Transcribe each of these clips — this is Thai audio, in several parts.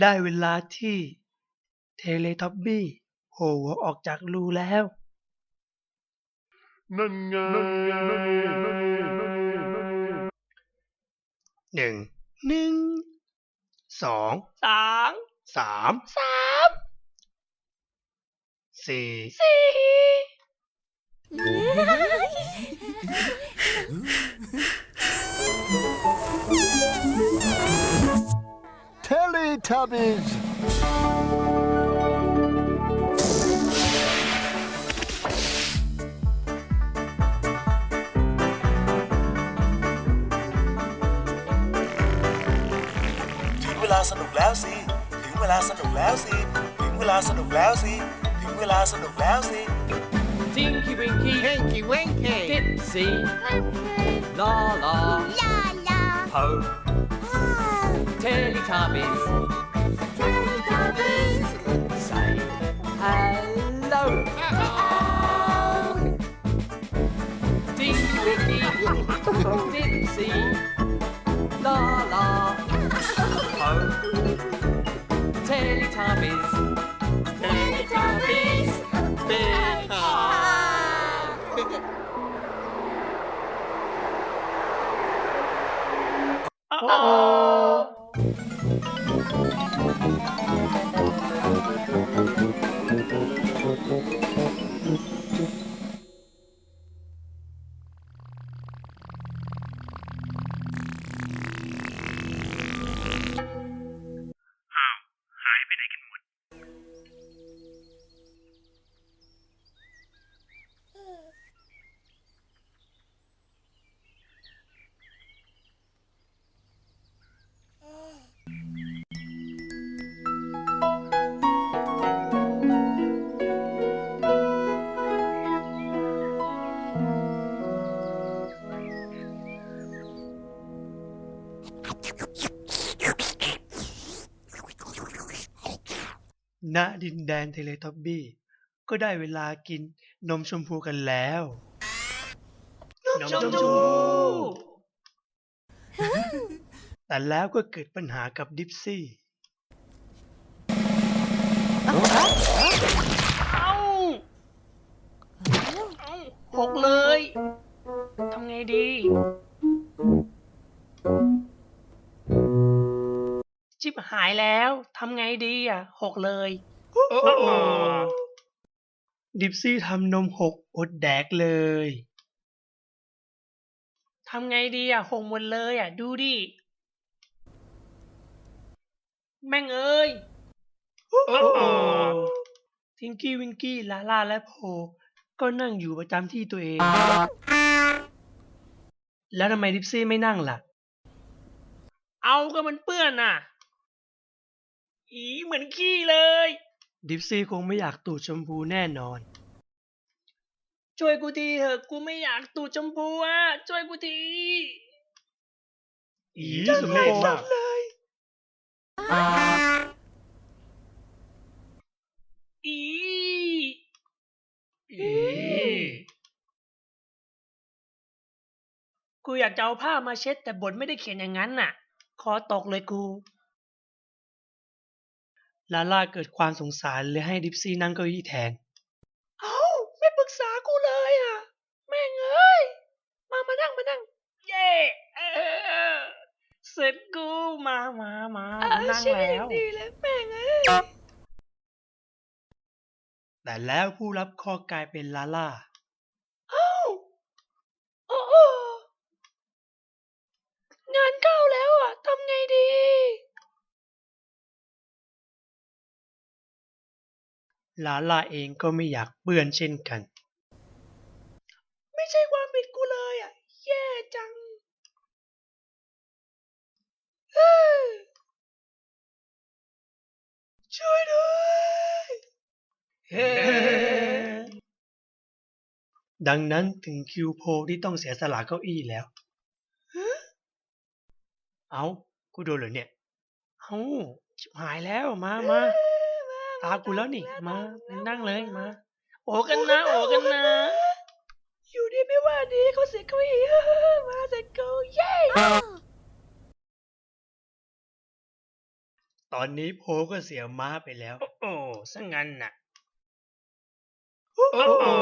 ได้เวลาที่เทเลท็อบบี้โผล่หัวออกจากรูแล้ว นั่นไงนั่นไงนั่นไงนั่นไงนั่นไงนั่นไงหนึ่งหนึ่งสองสองสามสามสี่สี่ Teletubbies ถึงเวลาสนุกแล้วสิ ถึงเวลาสนุกแล้วสิ ถึงเวลาสนุกแล้วสิ ถึงเวลาสนุกแล้วสิ Tinky Winky Winky Winky. Dipsy La La La la. Po Ah, Teletubbies Teletubbies. Say hello Tinky Winky Dipsy La La Po ณดินแดนเทเลท็อบบี้ ก็ได้เวลากินนมชมพูกันแล้ว นมชมพู แต่แล้วก็เกิดปัญหากับดิปซี่ เอ้าเอ้าหกเลย ทำไงดี หายแล้วทำไงดีอะ หกเลยดิปซี่ทำนมหกอดแดกเลยทำไงดีอะหกหมดเลยอะ ดูดิ แม่งเอ้ยทิงกี้วิงกี้ลาล่าและโพก็นั่งอยู่ประจำที่ตัวเอง แล้วทำไมดิปซี่ไม่นั่งล่ะ เอาก็มันเปื้อนน่ะ อีเหมือนขี้เลย ดิปซี่คงไม่อยากตูดชมพูแน่นอน ช่วยกูทีเถอะกูไม่อยากตูดชมพูอะช่วยกูที อีสมโภชมากอีอีกูอยากจะเอาผ้ามาเช็ดแต่บทไม่ได้เขียนอย่างนั้นน่ะ คอตกเลยกู ลาล่าเกิดความสงสารเลยให้ดิปซี่นั่งเก้าอี้แทน เอ้า ไม่ปรึกษากูเลยอะ แม่งเอ้ย มามานั่งมานั่ง เย่เออเสร็จกูมามามานั่งแล้วดีเลยแม่งเอ้ยแต่แล้วผู้รับข้อกลายเป็นลาล่า เอ้าโอ้โหงานเข้าแล้วอะทำไงดี ลาล่าเองก็ไม่อยากเปื้อนเช่นกัน ไม่ใช่ความผิดกูเลยอะ แย่จังเอ้อช่วยด้วยเฮ้ดังนั้นถึงคิวโพลที่ต้องเสียสละเก้าอี้แล้ว เอากูโดนเหรอเนี่ย เอาชิบหายแล้วมามา ตากูแล้วนี่ มา นั่งเลยมา โอกันนะ โอกันนะ อยู่ดีไม่ว่าดีเขาเสียเก้าอี้มาเสร็จกูเย้ ตอนนี้โพก็เสียม้าไปแล้ว โอ้โอ้ซะงั้นน่ะ โอ้โอ้โอ้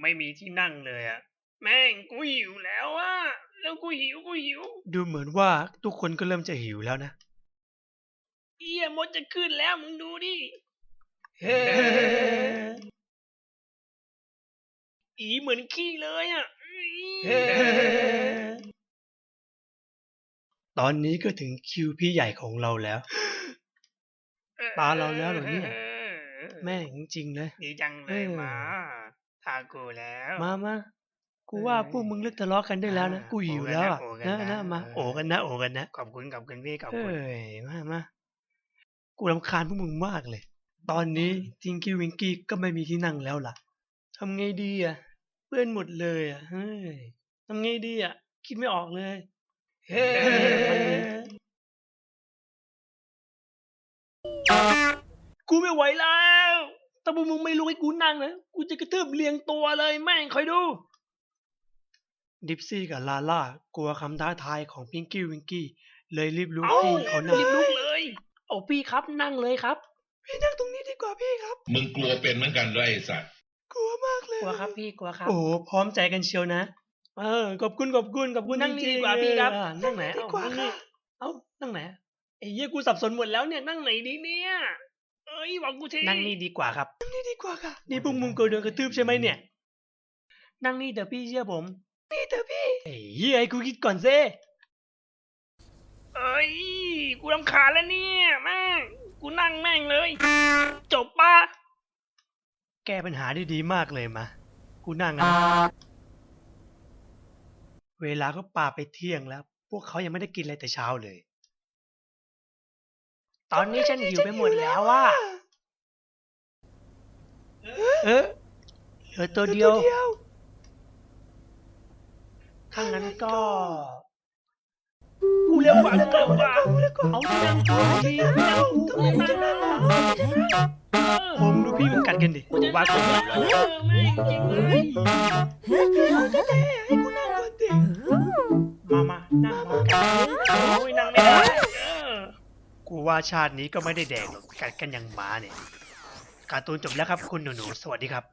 ไม่มีที่นั่งเลยอะแม่งกูหิวแล้วอะแล้วกูหิวกูหิว ดูเหมือนว่าทุกคนก็เริ่มจะหิวแล้วนะ เอียมดจะขึ้นแล้วมึงดูดิเฮ้อีเหมือนขี้เลยอะตอนนี้ก็ถึงคิวพี่ใหญ่ของเราแล้ว ตาเราแล้วเหรอเนี่ย แม่งจริงๆเลย ดีจังเลเอยอมาทากูแล้ว มามากูว่าพวกมึงเลิกทะเลาะกันได้แล้วนะอ่ากูหิวแล้วอะโอกันนะนะนะมาเออโอกันนะ โอกันนะ ขอบคุณขอบคุณพี่ขอบเอ้คุณยมามา กูรำคาญพวกมึงมากเลย ตอนนี้ทิงกี้วิงกี้ก็ไม่มีที่นั่งแล้วล่ะทำไงดีอะ เพื่อนหมดเลยอะเฮ้ยทำไงดีอะ คิดไม่ออกเลย เฮ้ยกูไม่ไหวแล้วถ้าพวกมึงไม่ลุกให้กูนั่งนะ กูจะกระทืบเลียงตัวเลยแม่งคอยดู ดิปซี่กับลาล่ากลัวคำท้าทายของพิงกี้วิงกี้เลยรีบลุกเอ้าให้เขานั่งรีบลุกเลย โอ้พี่ครับนั่งเลยครับ พี่นั่งตรงนี้ดีกว่าพี่ครับ มึงกลัวเป็นเหมือนกันด้วยไอ้สัตว์กลัวมากเลยกลัวครับพี่กลัวครับ โอ้โหพร้อมใจกันเชียวนะเออขอบคุณขอบคุณขอบคุณนั่งนี่จริๆดีกว่าพี่ครับเออนั่งไหนดีเอ้ากว่านั่งนี่ค่ะเอ้านั่งไหนไอ้เหี้ยกูสับสนหมดแล้วเนี่ยนั่งไหนดีเนี่ยเอ้ยบอกกูทีนั่งนี่ดีกว่าครับนั่งนี่ดีกว่าค่ะนี่พวกมึงก็โดนกระทืบใช่ไหมเนี่ย นั่งนี่เถอะพี่เชื่อผมนี่เถอะพี่ไอ้เหี้ยให้กูคิดก่อนเซ่ เอ้ย กูรำคาญแล้วเนี่ยแม่งกูนั่งแม่งเลย จบปะแก้ปัญหาได้ดีมากเลยมากูนั่งอะเวลาก็ปาไปเที่ยงแล้ว พวกเขายังไม่ได้กินอะไรแต่เช้าเลย ตอนนี้ฉันหิวไปหมดแล้วว่าเออเหลือตัวเดียว ถ้างั้นก็ กูเร็วกว่ากูเร็วกว่าเอาที่นั่งกูทีนั่งกูเลยนั่งเออผมดูพี่มันกัดกันดิกูจะว่ากูหิวแล้วเออแม่งจริงเลยให้กูนั่งก่อนดิมามานั่งพร้อมกันโอ้ยนั่งไม่ได้เออกูว่าชาตินี้ก็ไม่ได้แดงหรอกกัดกันอย่างหมาเนี่ยการ์ตูนจบแล้วครับคุณหนูๆสวัสดีครับ